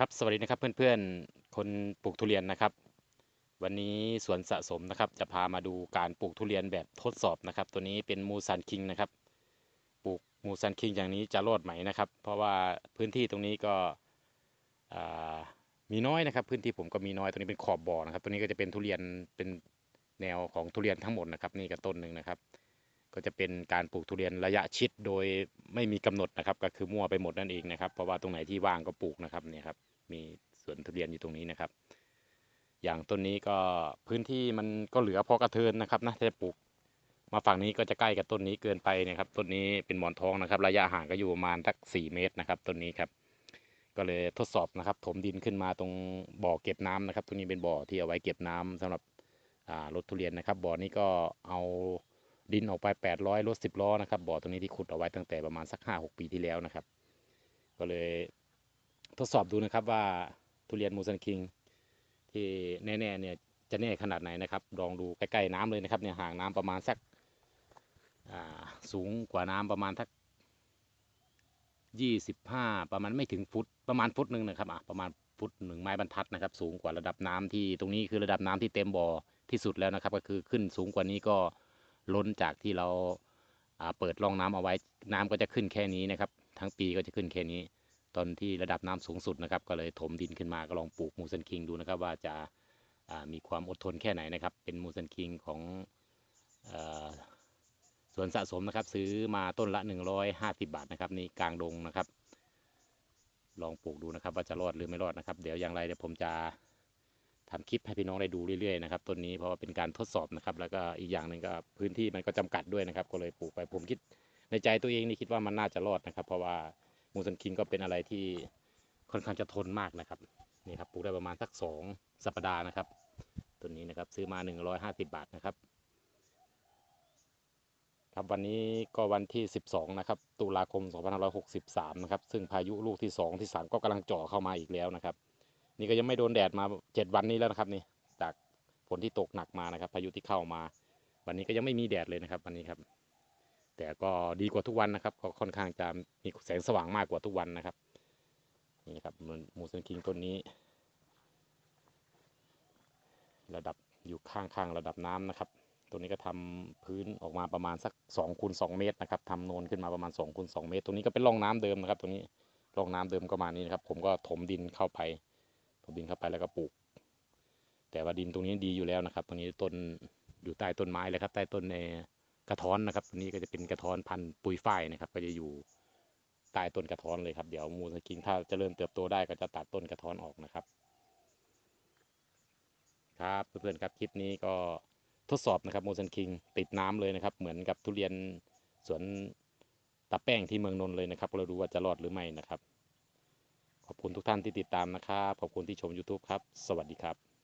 ครับสวัสดีนะครับเพื่อนๆ คนปลูกทุเรียนนะครับ วันนี้สวนสะสมนะครับ จะพามาดูการปลูกทุเรียนแบบทดสอบนะครับ ตัวนี้เป็นมูซันคิงนะครับ ปลูกมูซันคิงอย่างนี้จะรอดไหมนะครับ เพราะว่าพื้นที่ตรงนี้ก็มีน้อยนะครับ พื้นที่ผมก็มีน้อยตัวนี้เป็นขอบบ่อนะครับตัวนี้ก็จะเป็นทุเรียนเป็นแนวของทุเรียนทั้งหมดนะครับ นี่ก็ต้นหนึ่งนะครับ ก็จะเป็นการปลูกทุเรียนระยะชิดโดยไม่มีกำหนดนะครับ ก็คือมั่วไปหมดนั่นเองนะครับ เพราะว่าตรงไหนที่ว่างก็ปลูกนะครับเนี่ยครับมีสวนทุเรียนอยู่ตรงนี้นะครับ อย่างต้นนี้ก็พื้นที่มันก็เหลือพอกระเทินนะครับนะถ้าจะปลูกมาฝั่งนี้ก็จะใกล้กับต้นนี้เกินไปนะครับต้นนี้เป็นหมอนทองนะครับ ระยะห่างก็อยู่ประมาณสักสี่เมตรนะครับต้นนี้ครับก็เลยทดสอบนะครับ ถมดินขึ้นมาตรงบ่อเก็บน้ำนะครับตรงนี้เป็นบ่อที่เอาไว้เก็บน้ำสำหรับอ่ารถทุเรียนนะครับ บ่อนี้ก็เอา ดินออกไป800รถ10ล้อนะครับบ่อตรงนี้ที่ขุดเอาไว้ตั้งแต่ประมาณสัก5-6ปีที่แล้วนะครับ ก็เลยทดสอบดูนะครับว่าทุเรียนมูซันคิง ที่แน่ๆเนี่ยจะแน่ขนาดไหนนะครับ ลองดูใกล้ๆน้ำเลยนะครับเนี่ยห่างน้ำประมาณสักสูงกว่าน้ำประมาณสักยี่สิบห้าประมาณไม่ถึงฟุตประมาณฟุตหนึ่งนะครับอะประมาณฟุตหนึ่งไม้บรรทัดนะครับ สูงกว่าระดับน้ำที่ตรงนี้คือระดับน้ำที่เต็มบ่อที่สุดแล้วนะครับ ก็คือขึ้นสูงกว่านี้ก็ ล้นจากที่เราเปิดร่องน้ำเอาไว้ น้ำก็จะขึ้นแค่นี้นะครับ ทั้งปีก็จะขึ้นแค่นี้ ตอนที่ระดับน้ำสูงสุดนะครับ ก็เลยถมดินขึ้นมาก็ลองปลูกมูซันคิงดูนะครับ ว่าจะามีความอดทนแค่ไหนนะครับ เป็นมูซันคิงของอสวนสะสมนะครับ ซื้อมาต้นละ 150 บาทนะครับนี่กลางดงนะครับ ลองปลูกดูนะครับ ว่าจะรอดหรือไม่รอดนะครับ เดี๋ยวอย่างไรเดี๋ยวผมจะ ทำคลิปให้พี่น้องได้ดูเรื่อยๆนะครับต้นนี้เพราะว่าเป็นการทดสอบนะครับ แล้วก็อีกอย่างหนึ่งก็พื้นที่มันก็จำกัดด้วยนะครับ ก็เลยปลูกไปผมคิดในใจตัวเองนี่คิดว่ามันน่าจะรอดนะครับ เพราะว่ามูซันคิงก็เป็นอะไรที่ค่อนข้างจะทนมากนะครับนี่ครับปลูกได้ประมาณสักสองสัปดาห์นะครับต้นนี้นะครับซื้อมาหนึ่งร้อยห้าสิบบาทนะครับ ครับวันนี้ก็วันที่สิบสองนะครับ ตุลาคมสองพันห้าร้อยหกสิบสามนะครับ ซึ่งพายุลูกที่สองที่สามก็กำลังเจ่อเข้ามาอีกแล้วนะครับ นี่ก็ยังไม่โดนแดดมาเจ็ดวันนี้แล้วนะครับนี่จากฝนที่ตกหนักมานะครับ พายุที่เข้ามา วันนี้ก็ยังไม่มีแดดเลยนะครับวันนี้ครับ แต่ก็ดีกว่าทุกวันนะครับ ก็ค่อนข้างจะมีแสงสว่างมากกว่าทุกวันนะครับนี่ครับมันมูซันคิงต้นนี้ ระดับอยู่ข้างๆระดับน้ำนะครับ ตัวนี้ก็ทำพื้นออกมาประมาณสัก2คูณ2เมตรนะครับทำโนนขึ้นมาประมาณ2คูณ2เมตรตรงนี้ก็เป็นร่องน้ำเดิมนะครับตรงนี้ร่องน้ำเดิมก็มานี้นะครับ ผมก็ถมดินเข้าไป ถมดินเข้าไปแล้วก็ปลูก แต่ว่าดินตรงนี้ดีอยู่แล้วนะครับ ตรงนี้ต้นอยู่ใต้ต้นไม้เลยครับ ใต้ต้นในกระท้อนนะครับตัวนี้ก็จะเป็นกระท้อนพันธุ์ปุยฝ้ายนะครับ ก็จะอยู่ใต้ต้นกระท้อนเลยครับเดี๋ยวมูสกิงถ้าเจริ่มเติบโตได้ก็จะตัดต้นกระท้อนออกนะครับ ครับเพื่อนๆครับคลิปนี้ก็ทดสอบนะครับโมซันคิงติดน้ำเลยนะครับ เหมือนกับทุเรียนสวนตะแป้งที่เมืองนนท์เลยนะครับ เราดูว่าจะรอดหรือไม่นะครับ ขอบคุณทุกท่านที่ติดตามนะครับ ขอบคุณที่ชม YouTube ครับ สวัสดีครับ